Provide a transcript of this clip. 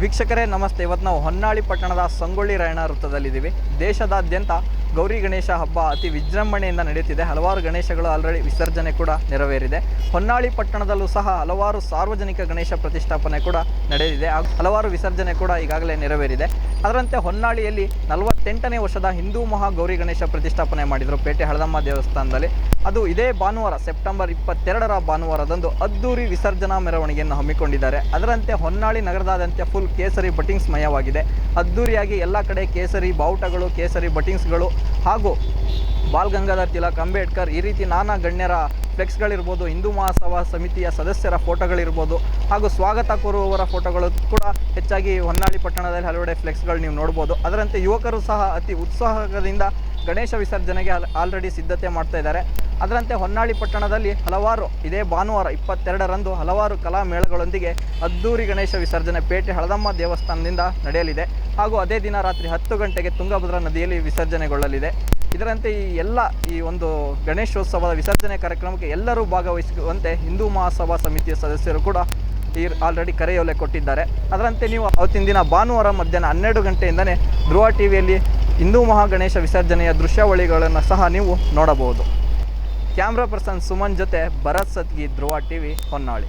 ವೀಕ್ಷಕರೇ, ನಮಸ್ತೆ. ಇವತ್ತು ನಾವು ಹೊನ್ನಾಳಿ ಪಟ್ಟಣದ ಸಂಗೊಳ್ಳಿ ರಾಯಣ್ಣ ವೃತ್ತದಲ್ಲಿದ್ದೀವಿ. ದೇಶದಾದ್ಯಂತ ಗೌರಿ ಗಣೇಶ ಹಬ್ಬ ಅತಿ ವಿಜೃಂಭಣೆಯಿಂದ ನಡೆಯುತ್ತಿದೆ. ಹಲವಾರು ಗಣೇಶಗಳು ಆಲ್ರೆಡಿ ವಿಸರ್ಜನೆ ಕೂಡ ನೆರವೇರಿದೆ. ಹೊನ್ನಾಳಿ ಪಟ್ಟಣದಲ್ಲೂ ಸಹ ಹಲವಾರು ಸಾರ್ವಜನಿಕ ಗಣೇಶ ಪ್ರತಿಷ್ಠಾಪನೆ ಕೂಡ ನಡೆದಿದೆ. ಹಲವಾರು ವಿಸರ್ಜನೆ ಕೂಡ ಈಗಾಗಲೇ ನೆರವೇರಿದೆ. ಅದರಂತೆ ಹೊನ್ನಾಳಿಯಲ್ಲಿ ನಲವತ್ತೆಂಟನೇ ವರ್ಷದ ಹಿಂದೂ ಮಹಾ ಗೌರಿ ಗಣೇಶ ಪ್ರತಿಷ್ಠಾಪನೆ ಮಾಡಿದರು ಪೇಟೆ ಹಳದಮ್ಮ ದೇವಸ್ಥಾನದಲ್ಲಿ. ಅದು ಇದೇ ಭಾನುವಾರ, ಸೆಪ್ಟೆಂಬರ್ ಇಪ್ಪತ್ತೆರಡರ ಭಾನುವಾರದಂದು ಅದ್ದೂರಿ ವಿಸರ್ಜನಾ ಮೆರವಣಿಗೆಯನ್ನು ಹಮ್ಮಿಕೊಂಡಿದ್ದಾರೆ. ಅದರಂತೆ ಹೊನ್ನಾಳಿ ನಗರದಾದ್ಯಂತ ಫುಲ್ ಕೇಸರಿ ಬಟಿಂಗ್ಸ್ ಮಯವಾಗಿದೆ. ಅದ್ದೂರಿಯಾಗಿ ಎಲ್ಲ ಕಡೆ ಕೇಸರಿ ಬಾವುಟಗಳು, ಕೇಸರಿ ಬಟಿಂಗ್ಸ್ಗಳು ಹಾಗೂ ಬಾಲ್ ಗಂಗಾಧರ್ ತಿಲಕ್ ಅಂಬೇಡ್ಕರ್ ಈ ರೀತಿ ನಾನಾ ಗಣ್ಯರ ಫ್ಲೆಕ್ಸ್ಗಳಿರ್ಬೋದು, ಹಿಂದೂ ಮಹಾಸಭಾ ಸಮಿತಿಯ ಸದಸ್ಯರ ಫೋಟೋಗಳಿರ್ಬೋದು ಹಾಗೂ ಸ್ವಾಗತ ಕೋರುವವರ ಫೋಟೋಗಳು ಕೂಡ ಹೆಚ್ಚಾಗಿ ಹೊನ್ನಾಳಿ ಪಟ್ಟಣದಲ್ಲಿ ಹಲವೆಡೆ ಫ್ಲೆಕ್ಸ್ಗಳು ನೀವು ನೋಡ್ಬೋದು. ಅದರಂತೆ ಯುವಕರು ಸಹ ಅತಿ ಉತ್ಸಾಹದಿಂದ ಗಣೇಶ ವಿಸರ್ಜನೆಗೆ ಆಲ್ರೆಡಿ ಸಿದ್ಧತೆ ಮಾಡ್ತಾ ಇದ್ದಾರೆ. ಅದರಂತೆ ಹೊನ್ನಾಳಿ ಪಟ್ಟಣದಲ್ಲಿ ಹಲವಾರು, ಇದೇ ಭಾನುವಾರ ಇಪ್ಪತ್ತೆರಡರಂದು ಹಲವಾರು ಕಲಾ ಮೇಳಗಳೊಂದಿಗೆ ಅದ್ದೂರಿ ಗಣೇಶ ವಿಸರ್ಜನೆ ಪೇಟೆ ಹಳದಮ್ಮ ದೇವಸ್ಥಾನದಿಂದ ನಡೆಯಲಿದೆ. ಹಾಗೂ ಅದೇ ದಿನ ರಾತ್ರಿ ಹತ್ತು ಗಂಟೆಗೆ ತುಂಗಭದ್ರಾ ನದಿಯಲ್ಲಿ ವಿಸರ್ಜನೆಗೊಳ್ಳಲಿದೆ. ಇದರಂತೆ ಈ ಎಲ್ಲ, ಈ ಒಂದು ಗಣೇಶೋತ್ಸವದ ವಿಸರ್ಜನೆ ಕಾರ್ಯಕ್ರಮಕ್ಕೆ ಎಲ್ಲರೂ ಭಾಗವಹಿಸುವಂತೆ ಹಿಂದೂ ಮಹಾಸಭಾ ಸಮಿತಿಯ ಸದಸ್ಯರು ಕೂಡ ಈ ಆಲ್ರೆಡಿ ಕರೆಯೋಲೆ ಕೊಟ್ಟಿದ್ದಾರೆ. ಅದರಂತೆ ನೀವು ಅವತ್ತಿನ ದಿನ ಭಾನುವಾರ ಮಧ್ಯಾಹ್ನ ಹನ್ನೆರಡು ಗಂಟೆಯಿಂದಲೇ ಧ್ರುವ ಟಿ ವಿಯಲ್ಲಿ ಹಿಂದೂ ಮಹಾಗಣೇಶ ವಿಸರ್ಜನೆಯ ದೃಶ್ಯಾವಳಿಗಳನ್ನು ಸಹ ನೀವು ನೋಡಬಹುದು. ಕ್ಯಾಮ್ರಾ ಪರ್ಸನ್ ಸುಮನ್ ಜೊತೆ ಭರತ್ ಸತ್ಗಿ ಧ್ರುವ ಟಿ ವಿ ಹೊನ್ನಾಳಿ.